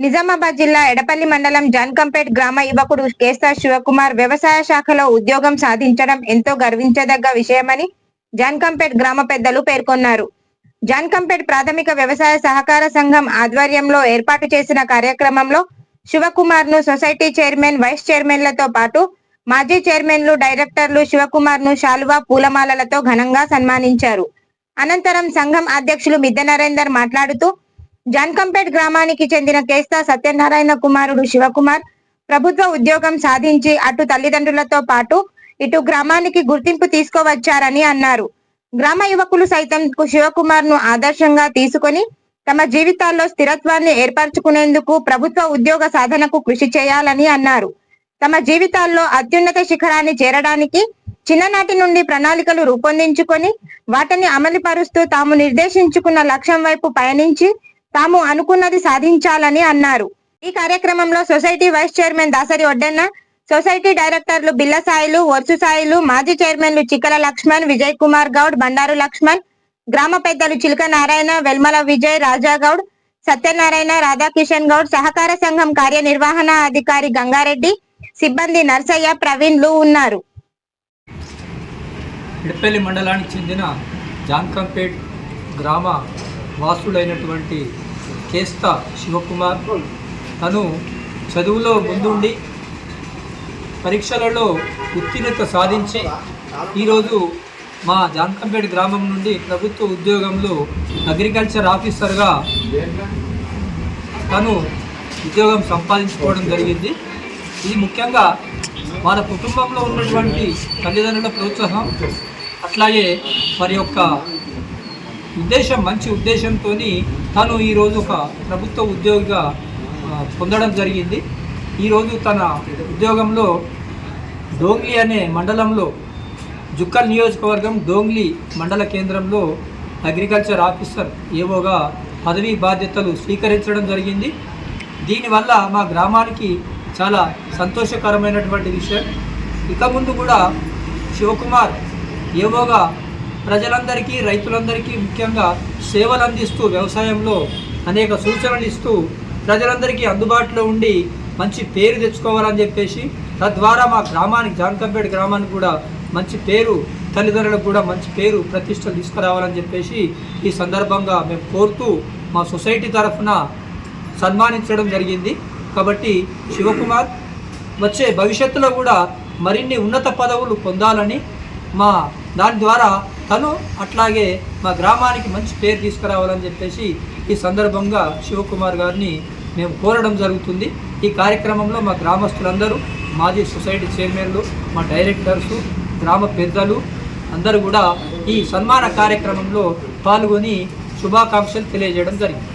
నిజామాబాద్ జిల్లా ఎడపల్లి మండలం జాన్కంపేట్ గ్రామ యువకుడు కేసార్ శివకుమార్ వ్యవసాయ శాఖలో ఉద్యోగం సాధించడం ఎంతో గర్వించదగ్గ విషయమని జాన్కంపేట్ గ్రామ పెద్దలు పేర్కొన్నారు. జాన్కంపేట్ ప్రాథమిక వ్యవసాయ సహకార సంఘం ఆధ్వర్యంలో ఏర్పాటు చేసిన కార్యక్రమంలో శివకుమార్ను సొసైటీ చైర్మన్ వైస్ చైర్మన్లతో పాటు మాజీ చైర్మన్లు డైరెక్టర్లు శివకుమార్ను శాలువా పూలమాలలతో ఘనంగా సన్మానించారు. అనంతరం సంఘం అధ్యక్షులు మిద్దె నరేందర్ మాట్లాడుతూ జాన్కంపేట్ గ్రామానికి చెందిన కేస్తా సత్యనారాయణ కుమారుడు శివకుమార్ ప్రభుత్వ ఉద్యోగం సాధించి అటు తల్లిదండ్రులతో పాటు ఇటు గ్రామానికి గుర్తింపు తీసుకువచ్చారని అన్నారు. గ్రామ యువకులు సైతం శివకుమార్ను ఆదర్శంగా తీసుకొని తమ జీవితాల్లో స్థిరత్వాన్ని ఏర్పరచుకునేందుకు ప్రభుత్వ ఉద్యోగ సాధనకు కృషి చేయాలని అన్నారు. తమ జీవితాల్లో అత్యున్నత శిఖరాన్ని చేరడానికి చిన్ననాటి నుండి ప్రణాళికలు రూపొందించుకొని వాటిని అమలుపరుస్తూ తాము నిర్దేశించుకున్న లక్ష్యం వైపు పయనించి తాము అనుకున్నది సాధించాలని అన్నారు. ఈ కార్యక్రమంలో society vice chairman Dasari Oddanna society డైరెక్టర్లు బిల్లసాయిలు సాయిలు సాయిలు మాజీ చైర్మన్లు చిక్కల లక్ష్మణ్ విజయ్ కుమార్ గౌడ్ బండారు లక్ష్మణ్ గ్రామ పెద్దలు చిలక నారాయణ వెల్మల విజయ్ రాజాగౌడ్ సత్యనారాయణ రాధాకిషన్ గౌడ్ సహకార సంఘం కార్యనిర్వహణ అధికారి గంగారెడ్డి సిబ్బంది నర్సయ్య ప్రవీణ్లు ఉన్నారు. ఇడపల్లి మండలానికి చెందిన జాన్కంపేట్ గ్రామ వాసుడైనటువంటి కేస్త శివకుమార్. తను చదువులో ముందుండి పరీక్షలలో ఉత్తీర్ణత సాధించి ఈరోజు మా జాన్కంపేట గ్రామం నుండి ప్రభుత్వ ఉద్యోగంలో అగ్రికల్చర్ ఆఫీసర్గా తను ఉద్యోగం సంపాదించుకోవడం జరిగింది. ఇది ముఖ్యంగా వాళ్ళ కుటుంబంలో ఉన్నటువంటి తల్లిదండ్రుల ప్రోత్సాహం అట్లాగే వారి యొక్క ఉద్దేశం మంచి ఉద్దేశంతో తను ఈరోజు ఒక ప్రభుత్వ ఉద్యోగిగా పొందడం జరిగింది. ఈరోజు తన ఉద్యోగంలో డోంగ్లీ అనే మండలంలో జుక్కల్ నియోజకవర్గం డోంగ్లీ మండల కేంద్రంలో అగ్రికల్చర్ ఆఫీసర్ ఏవోగా పదవీ బాధ్యతలు స్వీకరించడం జరిగింది. దీనివల్ల మా గ్రామానికి చాలా సంతోషకరమైనటువంటి విషయం. ఇక ముందు కూడా శివకుమార్ ఏవోగా ప్రజలందరికీ రైతులందరికీ ముఖ్యంగా సేవలు అందిస్తూ వ్యవసాయంలో అనేక సూచనలు ఇస్తూ ప్రజలందరికీ అందుబాటులో ఉండి మంచి పేరు తెచ్చుకోవాలని చెప్పేసి తద్వారా మా గ్రామానికి జాన్కంపేట గ్రామానికి కూడా మంచి పేరు తల్లిదండ్రులకు కూడా మంచి పేరు ప్రతిష్టలు తీసుకురావాలని చెప్పేసి ఈ సందర్భంగా మేము కోరుతూ మా సొసైటీ తరఫున సన్మానించడం జరిగింది. కాబట్టి శివకుమార్ వచ్చే భవిష్యత్తులో కూడా మరిన్ని ఉన్నత పదవులు పొందాలని మా దాని ద్వారా తను అట్లాగే మా గ్రామానికి మంచి పేరు తీసుకురావాలని చెప్పేసి ఈ సందర్భంగా శివకుమార్ గారిని మేము కోరడం జరుగుతుంది. ఈ కార్యక్రమంలో మా గ్రామస్తులందరూ మాజీ సొసైటీ చైర్మన్లు మా డైరెక్టర్సు గ్రామ పెద్దలు అందరూ కూడా ఈ సన్మాన కార్యక్రమంలో పాల్గొని శుభాకాంక్షలు తెలియజేయడం జరిగింది.